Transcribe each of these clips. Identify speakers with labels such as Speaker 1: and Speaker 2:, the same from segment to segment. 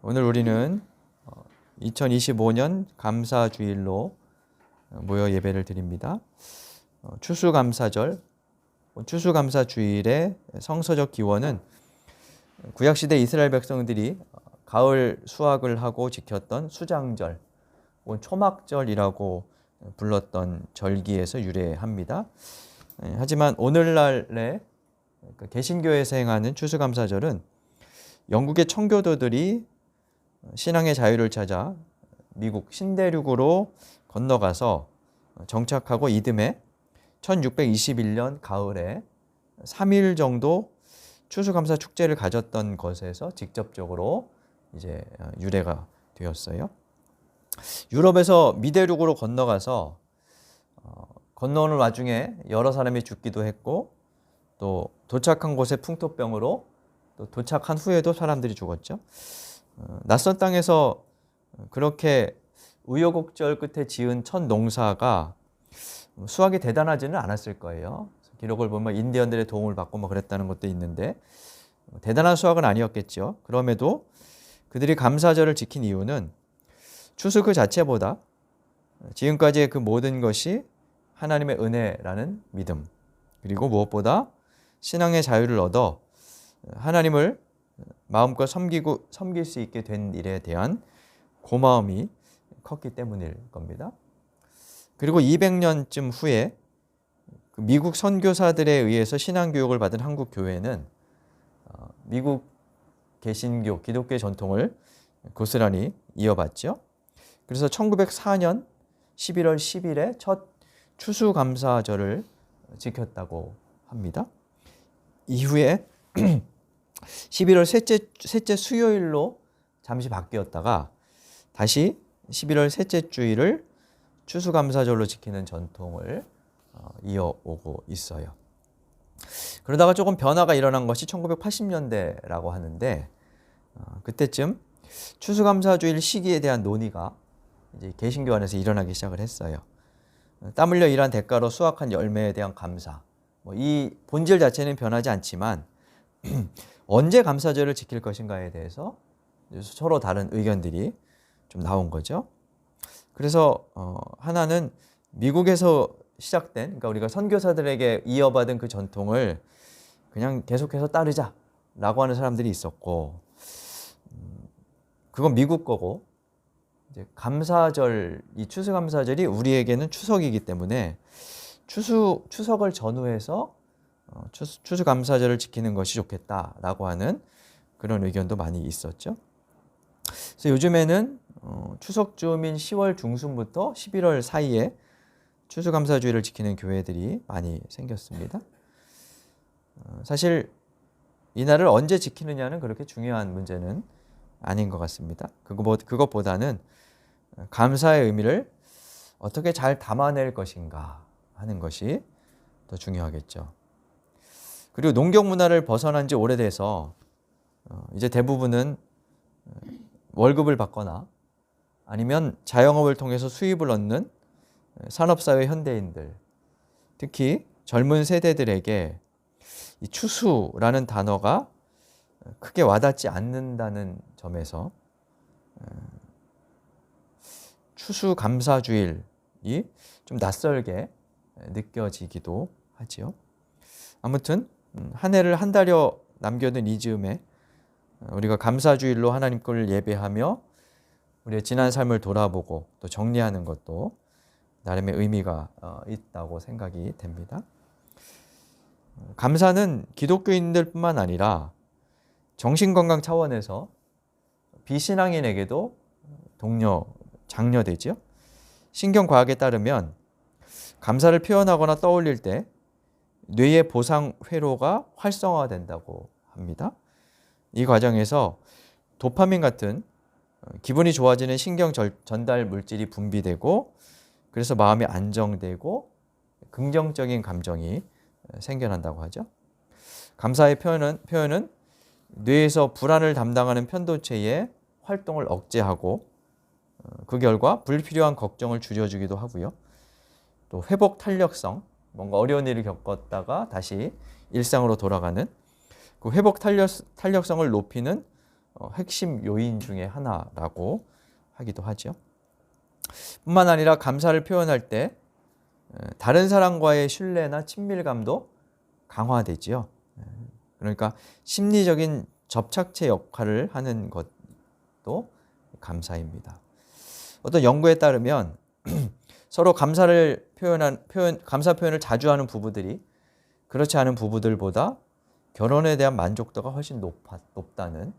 Speaker 1: 오늘 우리는 2025년 감사주일로 모여 예배를 드립니다. 어, 추수감사절, 추수감사주일의 성서적 기원은 구약시대 이스라엘 백성들이 가을 수확을 하고 지켰던 수장절, 초막절이라고 불렀던 절기에서 유래합니다. 예, 하지만 오늘날의 그 개신교에서 행하는 추수감사절은 영국의 청교도들이 신앙의 자유를 찾아 미국 신대륙으로 건너가서 정착하고 이듬해 1621년 가을에 3일 정도 추수감사 축제를 가졌던 것에서 직접적으로 이제 유래가 되었어요. 유럽에서 미대륙으로 건너가서 어, 건너오는 와중에 여러 사람이 죽기도 했고 또 도착한 곳에 풍토병으로 또 도착한 후에도 사람들이 죽었죠. 어, 낯선 땅에서 그렇게 우여곡절 끝에 지은 첫 농사가 수확이 대단하지는 않았을 거예요. 기록을 보면 인디언들의 도움을 받고 뭐 그랬다는 것도 있는데 대단한 수확은 아니었겠죠. 그럼에도 그들이 감사절을 지킨 이유는 추수 그 자체보다 지금까지의 그 모든 것이 하나님의 은혜라는 믿음 그리고 무엇보다 신앙의 자유를 얻어 하나님을 마음껏 섬기고 섬길 수 있게 된 일에 대한 고마움이 컸기 때문일 겁니다. 그리고 200년쯤 후에 그 미국 선교사들에 의해서 신앙 교육을 받은 한국 교회는 어, 미국 개신교 기독교 전통을 고스란히 이어받죠. 그래서 1904년 11월 10일에 첫 추수감사절을 지켰다고 합니다. 이후에 11월 셋째, 셋째 수요일로 잠시 바뀌었다가 다시 11월 셋째 주일을 추수감사절로 지키는 전통을 어, 이어오고 있어요. 그러다가 조금 변화가 일어난 것이 1980년대라고 하는데 어, 그때쯤 추수감사주일 시기에 대한 논의가 이제 개신교 안에서 일어나기 시작을 했어요. 땀 흘려 일한 대가로 수확한 열매에 대한 감사. 뭐 이 본질 자체는 변하지 않지만 언제 감사절을 지킬 것인가에 대해서 서로 다른 의견들이 좀 나온 거죠. 그래서 어, 하나는 미국에서 시작된 그러니까 우리가 선교사들에게 이어받은 그 전통을 그냥 계속해서 따르자라고 하는 사람들이 있었고 음, 그건 미국 거고 이제 감사절 이 추수감사절이 우리에게는 추석이기 때문에 추수 추석을 전후해서 어, 추수, 추수감사절을 지키는 것이 좋겠다라고 하는 그런 의견도 많이 있었죠. 그래서 요즘에는 어, 추석 즈음인 10월 중순부터 11월 사이에 추수감사주의를 지키는 교회들이 많이 생겼습니다. 어, 사실 이날을 언제 지키느냐는 그렇게 중요한 문제는 아닌 것 같습니다. 그것보다는 감사의 의미를 어떻게 잘 담아낼 것인가 하는 것이 더 중요하겠죠. 그리고 농경 문화를 벗어난 지 오래돼서 어, 이제 대부분은 어, 월급을 받거나 아니면 자영업을 통해서 수입을 얻는 산업사회 현대인들, 특히 젊은 세대들에게 이 추수라는 단어가 크게 와닿지 않는다는 점에서 추수 감사주일이 좀 낯설게 느껴지기도 하지요. 아무튼 음, 한 해를 한 달여 남겨둔 이 즈음에 우리가 감사주일로 하나님 걸 예배하며 우리의 지난 삶을 돌아보고 또 정리하는 것도 나름의 의미가 어, 있다고 생각이 됩니다. 감사는 기독교인들뿐만 아니라 정신건강 차원에서 비신앙인에게도 동료, 장려되죠. 신경과학에 따르면 감사를 표현하거나 떠올릴 때 뇌의 보상 회로가 활성화된다고 합니다. 이 과정에서 도파민 같은 어, 기분이 좋아지는 신경 전달 물질이 분비되고 그래서 마음이 안정되고 긍정적인 감정이 어, 생겨난다고 하죠. 감사의 표현은, 표현은 뇌에서 불안을 담당하는 편도체의 활동을 억제하고 어, 그 결과 불필요한 걱정을 줄여주기도 하고요. 또 회복 탄력성, 뭔가 어려운 일을 겪었다가 다시 일상으로 돌아가는 그 회복 탄력, 탄력성을 높이는 어, 핵심 요인 중에 하나라고 하기도 하죠. 뿐만 아니라 감사를 표현할 때 다른 사람과의 신뢰나 친밀감도 강화되지요. 그러니까 심리적인 접착체 역할을 하는 것도 감사입니다. 어떤 연구에 따르면 서로 감사를 표현한 표현 감사 표현을 자주 하는 부부들이 그렇지 않은 부부들보다 결혼에 대한 만족도가 훨씬 높아, 높다는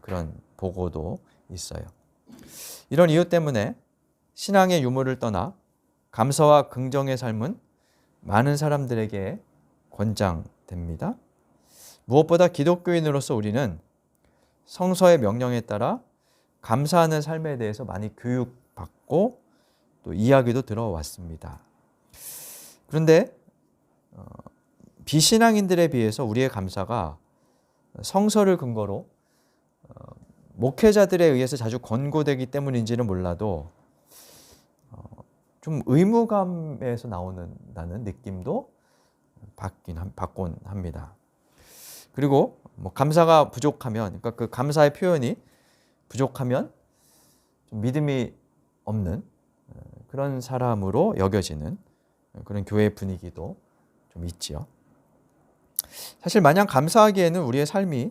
Speaker 1: 그런 보고도 있어요. 이런 이유 때문에 신앙의 유무를 떠나 감사와 긍정의 삶은 많은 사람들에게 권장됩니다. 무엇보다 기독교인으로서 우리는 성서의 명령에 따라 감사하는 삶에 대해서 많이 교육받고 또 이야기도 들어왔습니다. 그런데 어, 비신앙인들에 비해서 우리의 감사가 성서를 근거로 어, 목회자들에 의해서 자주 권고되기 때문인지는 몰라도 어, 좀 의무감에서 나오는다는 느낌도 받긴 받곤 합니다. 그리고 뭐 감사가 부족하면 그러니까 그 감사의 표현이 부족하면 좀 믿음이 없는 어, 그런 사람으로 여겨지는 그런 교회 분위기도 좀 있지요. 사실 마냥 감사하기에는 우리의 삶이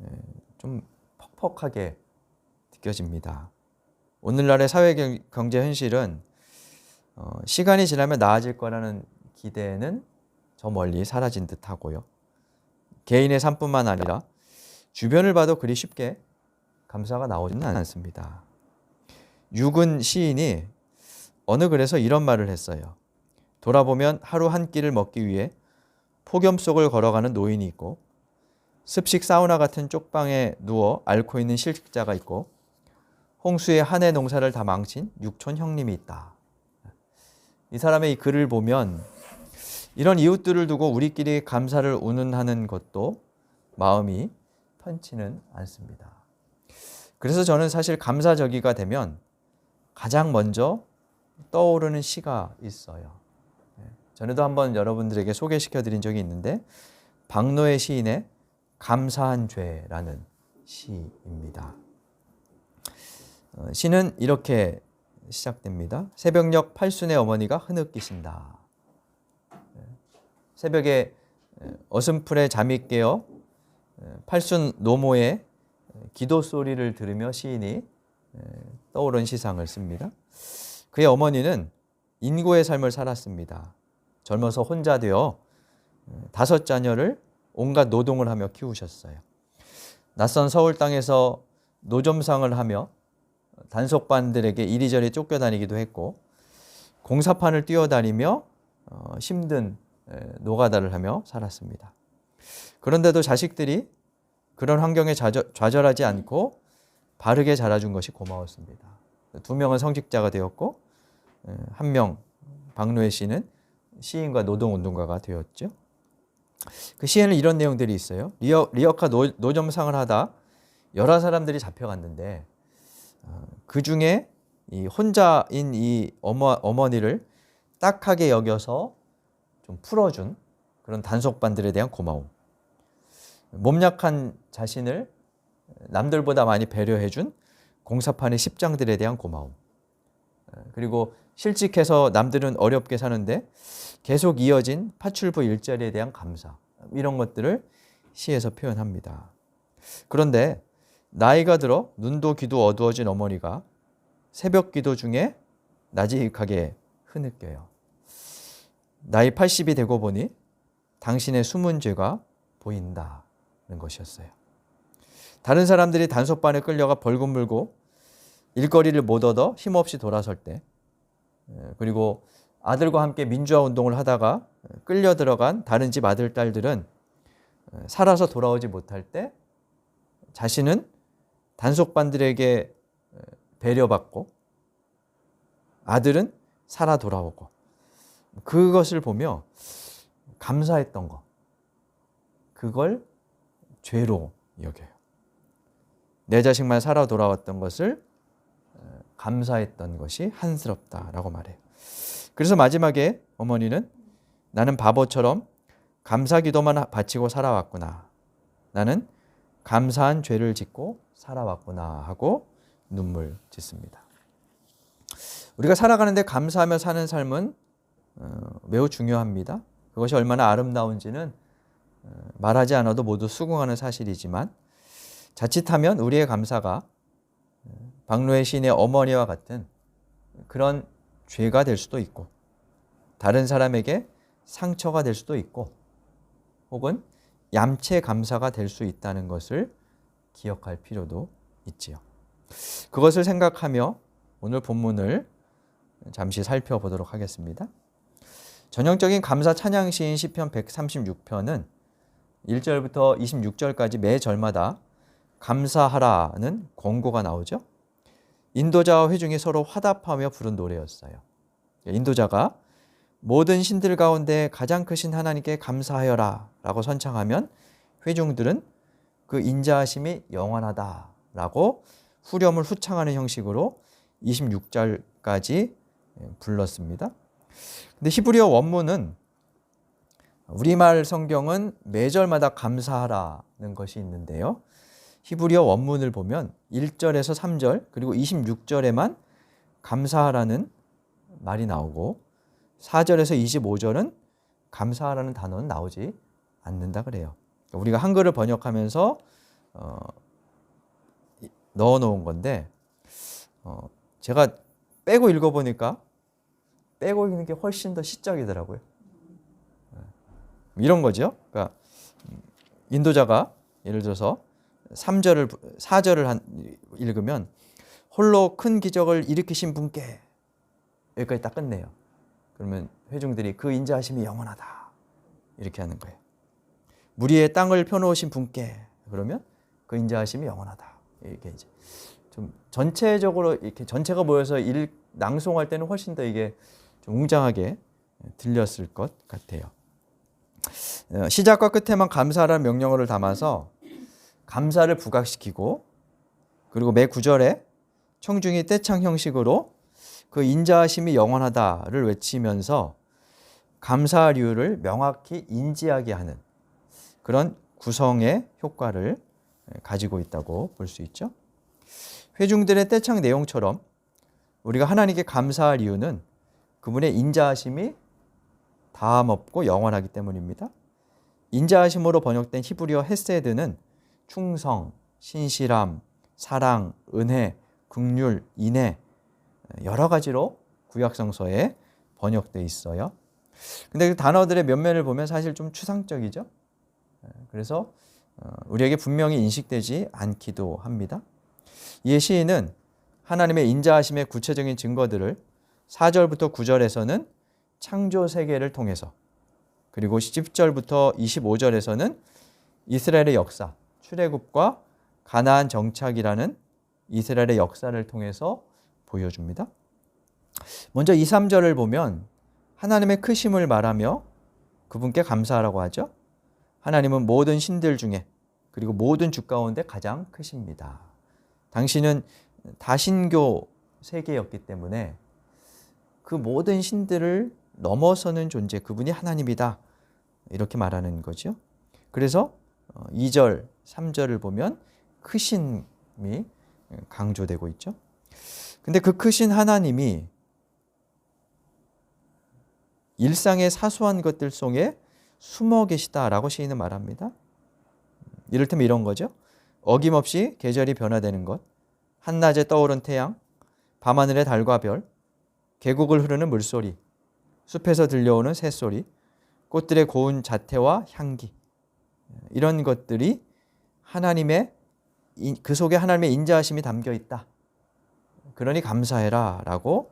Speaker 1: 예, 좀 퍽퍽하게 느껴집니다. 오늘날의 사회 경제 현실은 어, 시간이 지나면 나아질 거라는 기대는 저 멀리 사라진 듯 하고요. 개인의 삶뿐만 아니라 주변을 봐도 그리 쉽게 감사가 나오지는 않습니다. 육은 시인이 어느 글에서 이런 말을 했어요. 돌아보면 하루 한 끼를 먹기 위해 폭염 속을 걸어가는 노인이 있고 습식 사우나 같은 쪽방에 누워 앓고 있는 실직자가 있고 홍수에 한 해 농사를 다 망친 육촌 형님이 있다. 이 사람의 이 글을 보면 이런 이웃들을 두고 우리끼리 감사를 운운하는 것도 마음이 편치는 않습니다. 그래서 저는 사실 감사적이가 되면 가장 먼저 떠오르는 시가 있어요. 전에도 한번 여러분들에게 소개시켜 드린 적이 있는데 박노의 시인의 감사한 죄라는 시입니다. 어, 시는 이렇게 시작됩니다. 새벽녘 팔순의 어머니가 흐느끼신다. 네. 새벽에 어슴풀에 잠이 깨어 팔순 노모의 기도 소리를 들으며 시인이 떠오른 시상을 씁니다. 그의 어머니는 인고의 삶을 살았습니다. 젊어서 혼자 되어 다섯 자녀를 온갖 노동을 하며 키우셨어요. 낯선 서울 땅에서 노점상을 하며 단속반들에게 이리저리 쫓겨다니기도 했고 공사판을 뛰어다니며 어, 힘든 노가다를 하며 살았습니다. 그런데도 자식들이 그런 환경에 좌절하지 않고 바르게 자라준 것이 고마웠습니다. 두 명은 성직자가 되었고 한 명 박노해 씨는 시인과 노동운동가가 되었죠. 그 시에는 이런 내용들이 있어요. 리어, 리어카 노, 노점상을 하다 여러 사람들이 잡혀갔는데 어, 그 중에 이 혼자인 이 어머, 어머니를 딱하게 여겨서 좀 풀어준 그런 단속반들에 대한 고마움. 몸 약한 자신을 남들보다 많이 배려해준 공사판의 십장들에 대한 고마움. 어, 그리고 실직해서 남들은 어렵게 사는데 계속 이어진 파출부 일자리에 대한 감사 이런 것들을 시에서 표현합니다. 그런데 나이가 들어 눈도 귀도 어두워진 어머니가 새벽 기도 중에 나직하게 흐느껴요. 나이 80이 되고 보니 당신의 숨은 죄가 보인다는 것이었어요. 다른 사람들이 단속반에 끌려가 벌금 물고 일거리를 못 얻어 힘없이 돌아설 때 그리고 아들과 함께 민주화 운동을 하다가 끌려 들어간 다른 집 아들, 딸들은 살아서 돌아오지 못할 때 자신은 단속반들에게 배려받고 아들은 살아 돌아오고 그것을 보며 감사했던 것 그걸 죄로 여겨요. 내 자식만 살아 돌아왔던 것을 감사했던 것이 한스럽다라고 말해요. 그래서 마지막에 어머니는 나는 바보처럼 감사 기도만 바치고 살아왔구나. 나는 감사한 죄를 짓고 살아왔구나 하고 눈물 짓습니다. 우리가 살아가는데 감사하며 사는 삶은 어, 매우 중요합니다. 그것이 얼마나 아름다운지는 어, 말하지 않아도 모두 수긍하는 사실이지만 자칫하면 우리의 감사가 어, 박노의 시인의 어머니와 같은 그런 죄가 될 수도 있고 다른 사람에게 상처가 될 수도 있고 혹은 얌체 감사가 될 수 있다는 것을 기억할 필요도 있지요. 그것을 생각하며 오늘 본문을 잠시 살펴보도록 하겠습니다. 전형적인 감사 찬양 시인 시편 136편은 1절부터 26절까지 매 절마다 감사하라는 권고가 나오죠. 인도자와 회중이 서로 화답하며 부른 노래였어요. 인도자가 모든 신들 가운데 가장 크신 하나님께 감사하여라 라고 선창하면 회중들은 그 인자하심이 영원하다 라고 후렴을 후창하는 형식으로 26절까지 불렀습니다. 근데 히브리어 원문은 우리말 성경은 매절마다 감사하라는 것이 있는데요. 히브리어 원문을 보면 1절에서 3절 그리고 26절에만 감사하라는 말이 나오고 4절에서 25절은 감사하라는 단어는 나오지 않는다 그래요. 우리가 한글을 번역하면서 어, 넣어 놓은 건데 어, 제가 빼고 읽어 보니까 빼고 읽는 게 훨씬 더 시적이더라고요. 네. 이런 거죠. 그러니까 인도자가 예를 들어서 3절을 4절을 한, 읽으면 홀로 큰 기적을 일으키신 분께 여기까지 딱 끝내요. 그러면 회중들이 그 인자하심이 영원하다. 이렇게 하는 거예요. 무리의 땅을 펴놓으신 분께 그러면 그 인자하심이 영원하다. 이렇게 이제 좀 전체적으로 이렇게 전체가 모여서 일 낭송할 때는 훨씬 더 이게 좀 웅장하게 들렸을 것 같아요. 어, 시작과 끝에만 감사라는 명령어를 담아서 감사를 부각시키고 그리고 매 구절에 청중이 떼창 형식으로 그 인자하심이 영원하다를 외치면서 감사류를 명확히 인지하게 하는 그런 구성의 효과를 가지고 있다고 볼 수 있죠. 회중들의 떼창 내용처럼 우리가 하나님께 감사할 이유는 그분의 인자하심이 다함 없고 영원하기 때문입니다. 인자하심으로 번역된 히브리어 헤세드는 충성, 신실함, 사랑, 은혜, 긍휼, 인애 여러 가지로 구약성서에 번역돼 있어요. 근데 그 단어들의 면면을 보면 사실 좀 추상적이죠. 그래서 어, 우리에게 분명히 인식되지 않기도 합니다. 이에 시인은 하나님의 인자하심의 구체적인 증거들을 4절부터 9절에서는 창조 세계를 통해서 그리고 10절부터 25절에서는 이스라엘의 역사, 출애굽과 가나안 정착이라는 이스라엘의 역사를 통해서 보여줍니다. 먼저 2, 3절을 보면 하나님의 크심을 말하며 그분께 감사하라고 하죠. 하나님은 모든 신들 중에 그리고 모든 주 가운데 가장 크십니다. 당신은 다신교 세계였기 때문에 그 모든 신들을 넘어서는 존재, 그분이 하나님이다. 이렇게 말하는 거죠. 그래서 2절, 어, 3절을 보면 크심이 강조되고 있죠. 근데 그 크신 하나님이 일상의 사소한 것들 속에 숨어 계시다라고 시인은 말합니다. 이를테면 이런 거죠. 어김없이 계절이 변화되는 것, 한낮에 떠오른 태양, 밤하늘의 달과 별, 계곡을 흐르는 물소리, 숲에서 들려오는 새소리, 꽃들의 고운 자태와 향기, 이런 것들이 하나님의 그 속에 하나님의 인자하심이 담겨 있다. 그러니 감사해라라고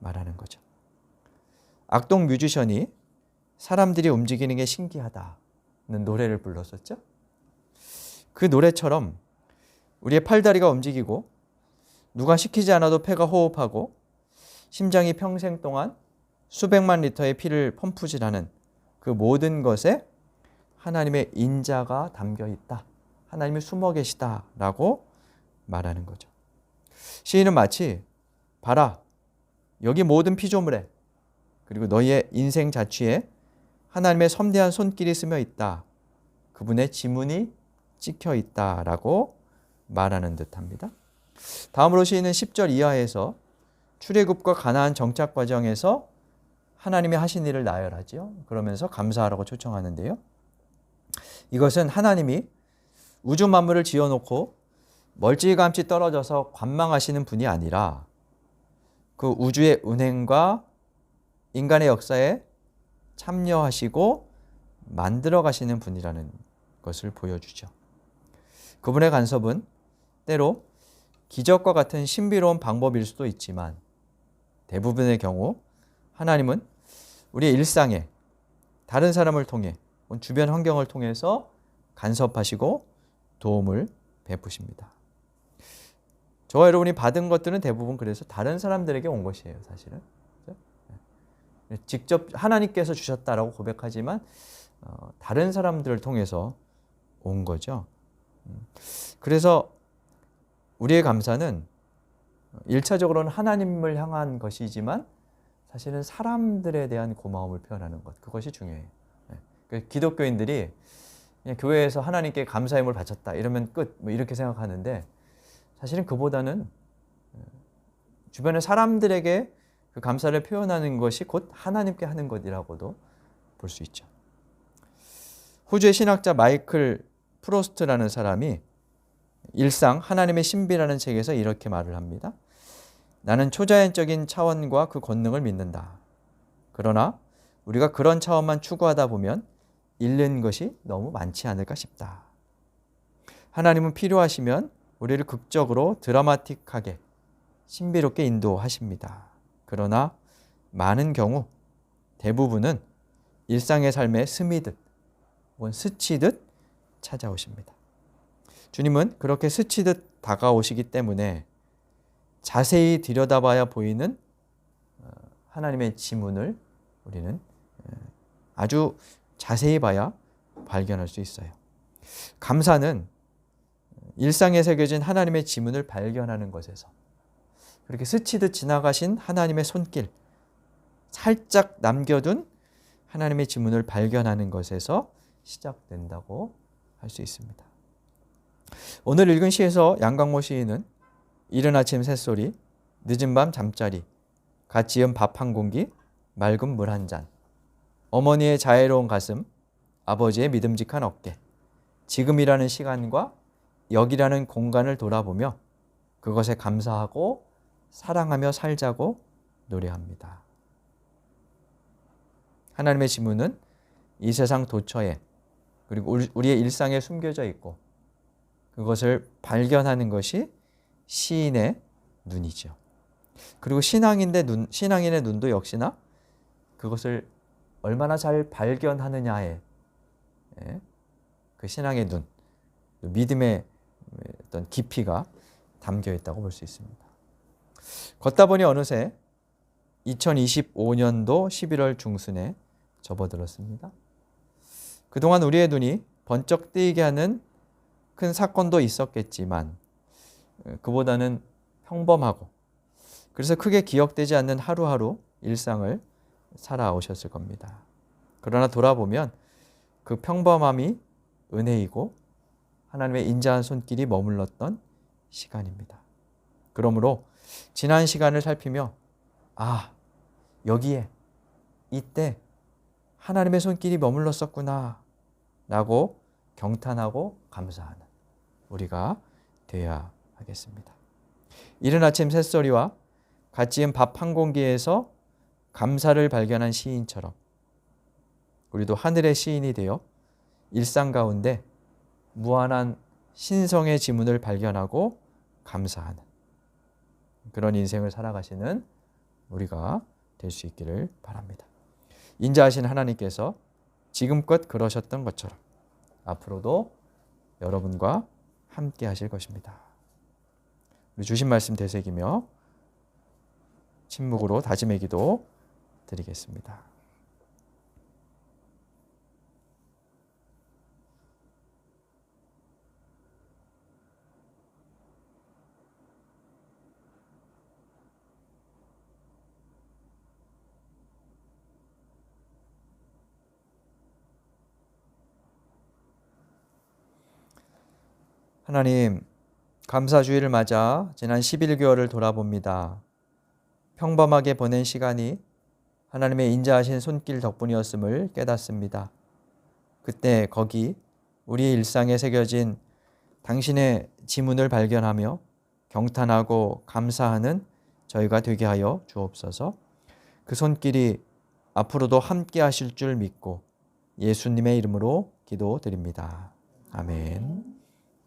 Speaker 1: 말하는 거죠. 악동 뮤지션이 사람들이 움직이는 게 신기하다는 노래를 불렀었죠. 그 노래처럼 우리의 팔다리가 움직이고 누가 시키지 않아도 폐가 호흡하고 심장이 평생 동안 수백만 리터의 피를 펌프질하는 그 모든 것에 하나님의 인자가 담겨 있다. 하나님이 숨어 계시다라고 말하는 거죠. 시인은 마치 봐라 여기 모든 피조물에 그리고 너희의 인생 자취에 하나님의 섬대한 손길이 스며 있다. 그분의 지문이 찍혀 있다라고 말하는 듯합니다. 다음으로 시인은 10절 이하에서 출애굽과 가나안 정착 과정에서 하나님이 하신 일을 나열하지요. 그러면서 감사하라고 초청하는데요. 이것은 하나님이 우주 만물을 지어놓고 멀찌감치 떨어져서 관망하시는 분이 아니라 그 우주의 운행과 인간의 역사에 참여하시고 만들어 가시는 분이라는 것을 보여주죠. 그분의 간섭은 때로 기적과 같은 신비로운 방법일 수도 있지만 대부분의 경우 하나님은 우리의 일상에 다른 사람을 통해 주변 환경을 통해서 간섭하시고 도움을 베푸십니다. 저와 여러분이 받은 것들은 대부분 그래서 다른 사람들에게 온 것이에요, 사실은. 네. 직접 하나님께서 주셨다라고 고백하지만 어, 다른 사람들을 통해서 온 거죠. 음. 그래서 우리의 감사는 일차적으로는 하나님을 향한 것이지만 사실은 사람들에 대한 고마움을 표현하는 것 그것이 중요해요. 네. 그 기독교인들이 교회에서 하나님께 감사임을 바쳤다 이러면 끝 뭐 이렇게 생각하는데 사실은 그보다는 주변의 사람들에게 그 감사를 표현하는 것이 곧 하나님께 하는 것이라고도 볼 수 있죠. 호주의 신학자 마이클 프로스트라는 사람이 일상 하나님의 신비라는 책에서 이렇게 말을 합니다. 나는 초자연적인 차원과 그 권능을 믿는다. 그러나 우리가 그런 차원만 추구하다 보면 잃는 것이 너무 많지 않을까 싶다. 하나님은 필요하시면 우리를 극적으로 드라마틱하게 신비롭게 인도하십니다. 그러나 많은 경우 대부분은 일상의 삶에 스미듯 혹은 스치듯 찾아오십니다. 주님은 그렇게 스치듯 다가오시기 때문에 자세히 들여다봐야 보이는 어, 하나님의 지문을 우리는 아주 자세히 봐야 발견할 수 있어요. 감사는 일상에 새겨진 하나님의 지문을 발견하는 것에서 그렇게 스치듯 지나가신 하나님의 손길, 살짝 남겨둔 하나님의 지문을 발견하는 것에서 시작된다고 할 수 있습니다. 오늘 읽은 시에서 양강모 시인은 이른 아침 새소리, 늦은 밤 잠자리, 갓 지은 밥 한 공기, 맑은 물 한 잔, 어머니의 자애로운 가슴, 아버지의 믿음직한 어깨, 지금이라는 시간과 여기라는 공간을 돌아보며 그것에 감사하고 사랑하며 살자고 노래합니다. 하나님의 지문은 이 세상 도처에 그리고 우리의 일상에 숨겨져 있고 그것을 발견하는 것이 시인의 눈이죠. 그리고 신앙인의 눈, 신앙인의 눈도 역시나 그것을 얼마나 잘 발견하느냐에 예, 그 신앙의 눈, 믿음의 어떤 깊이가 담겨 있다고 볼 수 있습니다. 걷다 보니 어느새 2025년도 11월 중순에 접어들었습니다. 그동안 우리의 눈이 번쩍 뜨이게 하는 큰 사건도 있었겠지만 그보다는 평범하고 그래서 크게 기억되지 않는 하루하루 일상을 살아오셨을 겁니다. 그러나 돌아보면 그 평범함이 은혜이고 하나님의 인자한 손길이 머물렀던 시간입니다. 그러므로 지난 시간을 살피며 아, 여기에 이때 하나님의 손길이 머물렀었구나 라고 경탄하고 감사하는 우리가 되어야 하겠습니다. 이른 아침 새소리와 갓 지은 밥 한 공기에서 감사를 발견한 시인처럼 우리도 하늘의 시인이 되어 일상 가운데 무한한 신성의 지문을 발견하고 감사하는 그런 인생을 살아가시는 우리가 될 수 있기를 바랍니다. 인자하신 하나님께서 지금껏 그러셨던 것처럼 앞으로도 여러분과 함께 하실 것입니다. 우리 주신 말씀 되새기며 침묵으로 다짐의 기도 드리겠습니다. 하나님, 감사주의를 맞아 지난 11개월을 돌아봅니다. 평범하게 보낸 시간이 하나님의 인자하신 손길 덕분이었음을 깨닫습니다. 그때 거기 우리의 일상에 새겨진 당신의 지문을 발견하며 경탄하고 감사하는 저희가 되게 하여 주옵소서. 그 손길이 앞으로도 함께 하실 줄 믿고 예수님의 이름으로 기도드립니다. 아멘.